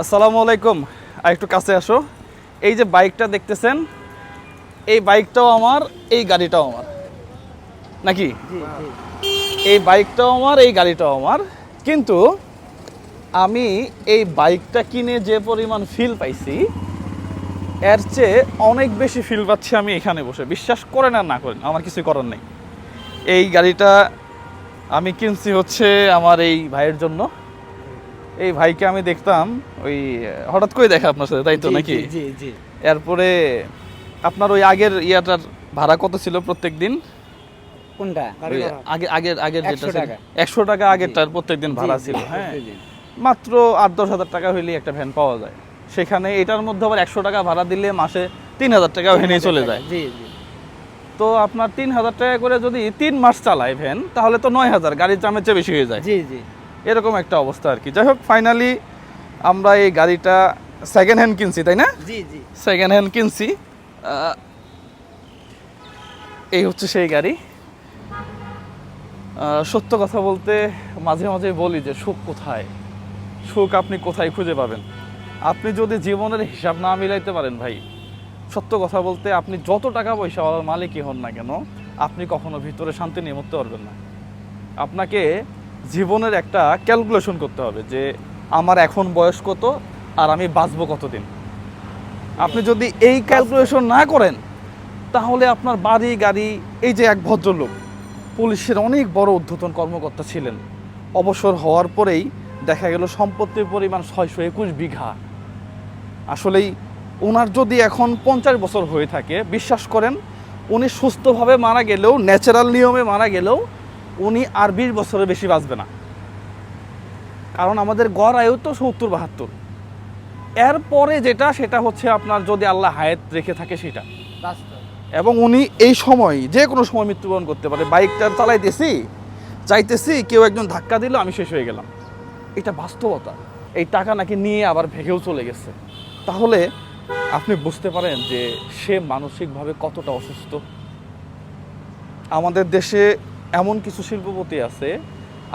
আসসালামু আলাইকুম। আর একটু কাছে আসো। এই যে বাইকটা দেখতেছেন এই বাইকটাও আমার এই গাড়িটাও আমার। নাকি? এই বাইকটাও আমার এই গাড়িটাও আমার। কিন্তু আমি এই বাইকটা কিনে যে পরিমাণ ফিল পাইছি এর চেয়ে অনেক বেশি ফিল পাচ্ছি আমি এখানে বসে। বিশ্বাস করেন আর না করেন আমার কিছু করার নেই। এই গাড়িটা আমি কিনছি হচ্ছে আমার এই ভাইয়ের জন্য। এই ভাইকে আমি দেখতাম ওই হঠাৎ করে দেখা আপনার সাথে তাই তো নাকি? জি জি এরপরে আপনার ওই আগের ইয়াটার ভাড়া কত ছিল প্রত্যেক দিন কোনটা আগে আগের আগের যেটা একশো টাকা। আগেরটার প্রত্যেক দিন ভাড়া ছিল হ্যাঁ। মাত্র আট দশ হাজার টাকা হইলেই একটা ভ্যান পাওয়া যায়। সেখানে এটার মধ্যে আবার একশো টাকা ভাড়া দিলে মাসে তিন হাজার টাকা ভ্যানেই চলে যায়। জি জি। তো আপনার তিন হাজার টাকা করে যদি তিন মাস চালায় ভ্যান তাহলে তো নয় হাজার গাড়ির দামের চেয়ে বেশি হয়ে যায়। জি জি। এরকম একটা অবস্থা আর কি। যাই হোক ফাইনালি আমরা এই গাড়িটা সেকেন্ড হ্যান্ড কিনছি তাই না? জি জি। সেকেন্ড হ্যান্ড কিনছি। এই হচ্ছে সেই গাড়ি। সত্য কথা বলতে মাঝে মাঝে বলি যে সুখ কোথায়? সুখ আপনি কোথায় খুঁজে পাবেন? আপনি যদি জীবনের হিসাব না মিলাইতে পারেন ভাই সত্য কথা বলতে আপনি যত টাকা পয়সাওয়ালার মালিকই হন না কেন আপনি কখনো ভিতরে শান্তি নিয়ে মরতে পারবেন না। আপনাকে জীবনের একটা ক্যালকুলেশন করতে হবে যে আমার এখন বয়স কত আর আমি বাঁচবো কতদিন। আপনি যদি এই ক্যালকুলেশন না করেন তাহলে আপনার বাড়ি গাড়ি এই যে এক ভদ্রলোক পুলিশের অনেক বড় ঊর্ধ্বতন কর্মকর্তা ছিলেন। অবসর হওয়ার পরেই দেখা গেল সম্পত্তির পরিমাণ ছয়শো একুশ বিঘা। আসলেই ওনার যদি এখন পঞ্চাশ বছর হয়ে থাকে বিশ্বাস করেন উনি সুস্থভাবে মারা গেলেও ন্যাচারাল নিয়মে মারা গেলেও উনি আর বিশ বছরের বেশি বাঁচবে না। কারণ আমাদের গড় আয়ু তো সত্তর, বাহাত্তর। এরপরে যেটা, সেটা হচ্ছে আপনার যদি আল্লাহ হায়াত রেখে থাকে সেটা। এবং উনি এই সময়, যে কোনো সময় মৃত্যুবরণ করতে পারে। বাইকটা চালাইতেছি চাইতেছি কেউ একজন ধাক্কা দিল, আমি শেষ হয়ে গেলাম। এটা বাস্তবতা। এই টাকা নাকি নিয়ে আবার ভেগেও চলে গেছে। তাহলে আপনি বুঝতে পারেন যে সে মানসিকভাবে কতটা অসুস্থ। আমাদের দেশে এমন কিছু শিল্পপতি আছে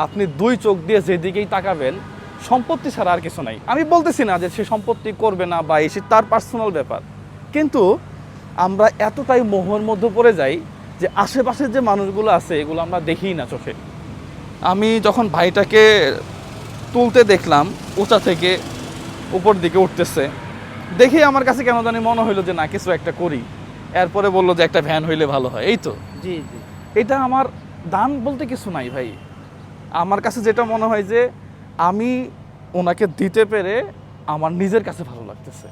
আপনি দুই চোখ দিয়ে যেদিকেই তাকাবেন সম্পত্তি ছাড়া আর কিছু নাই। আমি বলতেছি না যে সে সম্পত্তি করবে না বা এসে তার পার্সোনাল ব্যাপার। কিন্তু আমরা এতটাই মোহর মধ্যে পড়ে যাই যে আশেপাশের যে মানুষগুলো আছে এগুলো আমরা দেখিই না চোখে। আমি যখন ভাইটাকে তুলতে দেখলাম উঁচা থেকে উপর দিকে উঠতেছে দেখেই আমার কাছে কেন জানি মনে হইল যে না কিছু একটা করি। এরপরে বলল যে একটা ভ্যান হইলে ভালো হয় এই তো? জি জি। এটা আমার দান বলতে কিছু নাই ভাই। আমার কাছে যেটা মনে হয় যে আমি ওনাকে দিতে পেরে আমার নিজের কাছে ভালো লাগতেছে।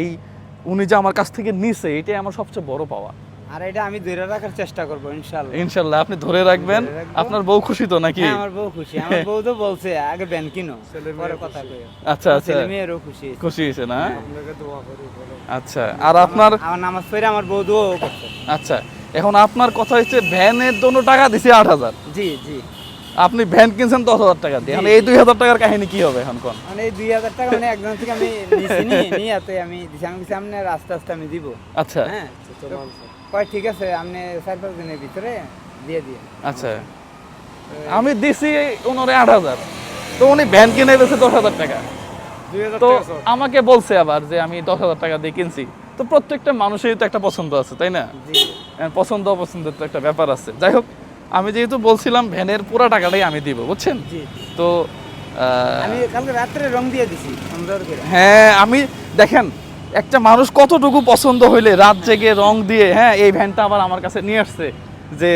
এই উনি যে আমার কাছ থেকে নিছে এটাই আমার সবচেয়ে বড় পাওয়া। আর এটা আমি ধরে রাখার চেষ্টা করব ইনশাল্লাহ ইনশাল্লাহ আপনি ধরে রাখবেন। আপনার বউ খুশি তো নাকি? হ্যাঁ, আমার বউ খুশি। আমার বউ তো বলছে আগে ব্যান কিনো পরে কথা কইও। আচ্ছা আচ্ছা। ছেলে মেয়েরও খুশি খুশি হয়েছে না? হ্যাঁ। আচ্ছা আর আপনার আমার নামাজ পড়ে আমার বউ দোয়াও করছে। আচ্ছা এখন আপনার কথা হচ্ছে ভ্যানের জন্য টাকা দিছে আট হাজার। জি জি। আপনি ভ্যান কিনছেন দশ হাজার টাকা দিয়ে। এই দুই হাজার টাকার কাহিনী কি হবে এখন কোন? মানে এই দুই হাজার টাকা মানে একজন থেকে আমি নিয়ে আমি দিছি। আমি বলছি, আপনি আস্তে আস্তে আমি দিব। আচ্ছা। হ্যাঁ? কয় ঠিক আছে আপনি চার পাঁচ দিনের ভিতরে দিয়ে দিয়ে আচ্ছা। আমি দিছি ওনারে আট হাজার। তো উনি ভ্যান কিনে দিয়েছে দশ হাজার টাকা। তো আমাকে বলছে আবার যে আমি দশ হাজার টাকা দিয়ে কিনছি। তো প্রত্যেকটা মানুষেরই তো একটা পছন্দ আছে তাই না? পছন্দ অপছন্দের তো একটা ব্যাপার আছে। যাই হোক আমি যেহেতু বলছিলাম ভ্যানের পুরো টাকাটাই আমি দিব বুঝছেন? তো আমি কালকে রাত্রে রং দিয়ে দিছি হ্যাঁ আমি দেখেন একটা মানুষ কতটুকু পছন্দ হইলে রাত জেগে রং দিয়ে হ্যাঁ এই ভ্যানটা আবার আমার কাছে নিয়ে আসছে যে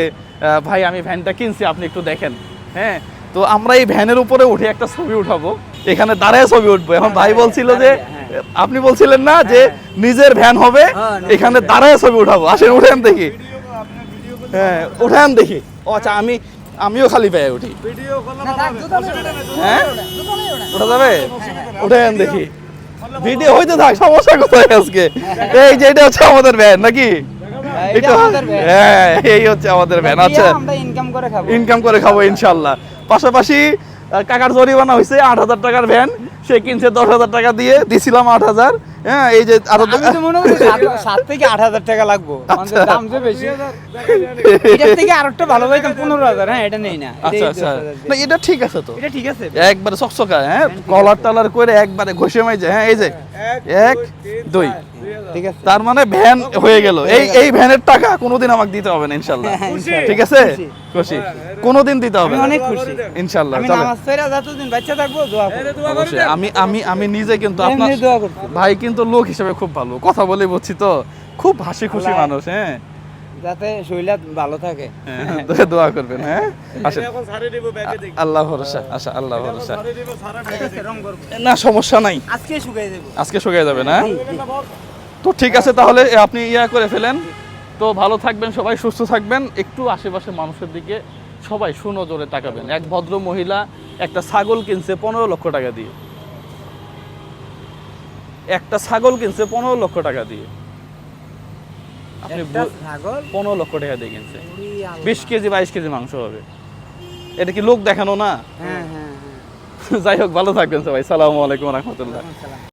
ভাই আমি ভ্যানটা কিনছি আপনি একটু দেখেন। হ্যাঁ তো আমরা এই ভ্যানের উপরে উঠে একটা ছবি উঠাবো। এখানে দাঁড়ায় ছবি উঠবো। এখন ভাই বলছিল যে হ্যাঁ। আপনি বলছিলেন না যে নিজের ভ্যান হবে হ্যাঁ, এখানে দাঁড়ায় ছবি উঠাবো। আসেন উঠেন দেখি। হ্যাঁ উঠেন দেখি। ও আচ্ছা আমি আমিও খালি পায়ে উঠি। হ্যাঁ? ওঠা যাবে? উঠেন দেখি। ভিডিও হইতে থাক সমস্যা কোথায় আজকে? এই যে এটা হচ্ছে আমাদের ভ্যান নাকি। হ্যাঁ এই হচ্ছে আমাদের ভ্যান আচ্ছা। ইনকাম করে খাব। ইনকাম করে খাব ইনশাল্লাহ পাশাপাশি কাকার জরিমানা হয়েছে আট হাজার টাকার ভ্যান। সে কিনছে দশ হাজার টাকা দিয়ে দিছিলাম আট হাজার। হ্যাঁ এই যে আরও মনে সাত- থেকে আট হাজার টাকা লাগবো। আচ্ছা। দাম যে বেশি। এটার থেকে আর একটা ভালো পাইতাম পনেরো হাজার। হ্যাঁ এটা নেই না। আচ্ছা আচ্ছা। না এটা ঠিক আছে তো। এটা ঠিক আছে। একবারে চকচকা হ্যাঁ কলার টালার করে একবারে ঘষে মাইছে হ্যাঁ এই যে এক দুই ঠিক আছে? তার মানে ভ্যান হয়ে গেল। এই এই ভ্যানের টাকা কোনোদিন আমাকে দিতে হবে না ইনশাল্লাহ। হ্যাঁ, ঠিক আছে? খুশি। খুশি। কোনোদিন দিতে হবে অনেক খুশি। ইনশাল্লাহ আমি। নামাজ পড়ে যতদিন বাচ্চা থাকব দোয়া করব। আমি আমি আমি নিজে কিন্তু আপনার ভাই কিন্তু লোক হিসেবে খুব ভালো। কথা বলে বুঝছি তো। খুব হাসি খুশি মানুষ হ্যাঁ। যাতে শরীর ভালো থাকে। হ্যাঁ, দোয়া- করবেন হ্যাঁ। আসেন। আল্লাহ ভরসা আচ্ছা আল্লাহ ভরসা। ঠিক আছে, রং করব। না সমস্যা নাই। আজকে শুকাই দেবো। আজকে শুকিয়ে যাবে না? তো ঠিক আছে তাহলে আপনি ইয়া করে ফেলেন। তো ভালো থাকবেন সবাই সুস্থ থাকবেন। একটু আশেপাশে মানুষের দিকে সবাই সুনজরে তাকাবেন। এক ভদ্র মহিলা একটা ছাগল কিনছে পনেরো লক্ষ টাকা দিয়ে। একটা ছাগল কিনছে পনেরো লক্ষ টাকা দিয়ে। আপনি পনেরো লক্ষ টাকা দিয়ে কিনছে। বিশ কেজি বাইশ কেজি মাংস হবে। এটা কি লোক দেখানো না? হ্যাঁ হ্যাঁ হ্যাঁ। যাই হোক ভালো থাকবেন সবাই। সালামু আলাইকুম রহমতুল্লাহ।